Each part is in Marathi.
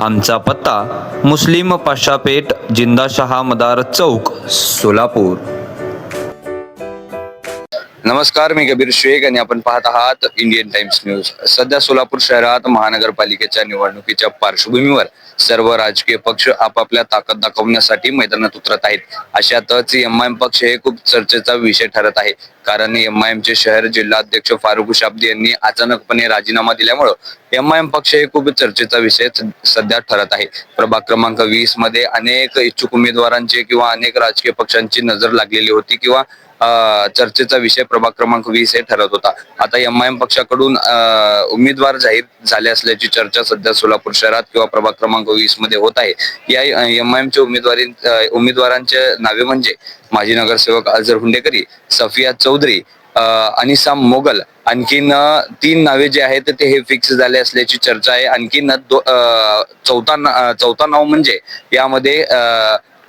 आमचा पत्ता मुस्लिम पाशापेठ जिंदाशहा मदार चौक सोलापूर. नमस्कार मी कबीर शेख आणि आपण पाहत आहात इंडियन टाइम्स न्यूज सध्या सोलापूर शहरात महानगरपालिकेच्या निवडणुकीच्या पार्श्वभूमीवर सर्व राजकीय पक्ष आपापल्या ताकद दाखवण्यासाठी मैदानात उतरत आहेत. अशातच एम आय एम पक्ष हे खूप चर्चेचा विषय ठरत आहे. कारण एम आय चे शहर जिल्हाध्यक्ष फारुख शाब्दी यांनी अचानकपणे राजीनामा दिल्यामुळं एम आय एम पक्ष हे खूप चर्चेचा विषय सध्या ठरत आहे. प्रभाग क्रमांक वीसमध्ये अनेक इच्छुक उमेदवारांचे किंवा अनेक राजकीय पक्षांची नजर लागलेली होती किंवा चर्चेचा विषय प्रभाग क्रमांक वीस हे ठरत होता. आता एम आय एम पक्षाकडून उमेदवार जाहीर झाले असल्याची चर्चा सध्या सोलापूर शहरात किंवा प्रभाग क्रमांक वीसमध्ये होत आहे. या एम आय एमच्या उमेदवारी उमेदवारांचे नावे म्हणजे माजी नगरसेवक अझर हुंडेकरी सफिया चौधरी अ, अनिसाम मोगल. आणखीन तीन नावे जे आहेत ते हे फिक्स झाले असल्याची चर्चा आहे. आणखीन चौथा चौथा नाव म्हणजे यामध्ये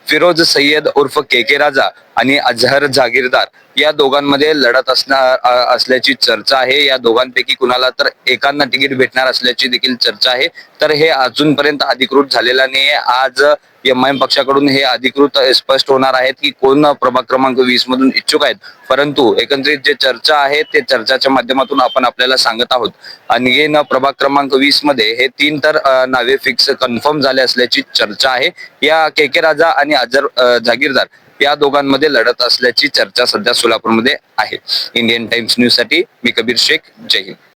फिरोज सय्यद उर्फ के के राजा आणि अजहर जागीरदार या दोघांमध्ये लढत असणार असल्याची चर्चा आहे. या दोघांपैकी कुणाला तर एकांना तिकीट भेटणार असल्याची देखील चर्चा आहे. तर हे अजूनपर्यंत अधिकृत झालेला नाही आज एम आय एम पक्षाकडून हे अधिकृत स्पष्ट होणार आहेत की कोण प्रभाग क्रमांक वीस मधून इच्छुक आहेत. परंतु एकंदरीत जे चर्चा आहे ते चर्चाच्या माध्यमातून आपण आपल्याला सांगत आहोत. आणखीन प्रभाग क्रमांक वीसमध्ये हे तीन तर नावे फिक्स कन्फर्म झाले असल्याची चर्चा आहे. या के के राजा आणि अजर जागीरदार या दोघांमध्ये लढत असल्याची चर्चा सध्या सोलापूरमध्ये आहे. इंडियन टाइम्स न्यूजसाठी मी कबीर शेख. जय हिंद.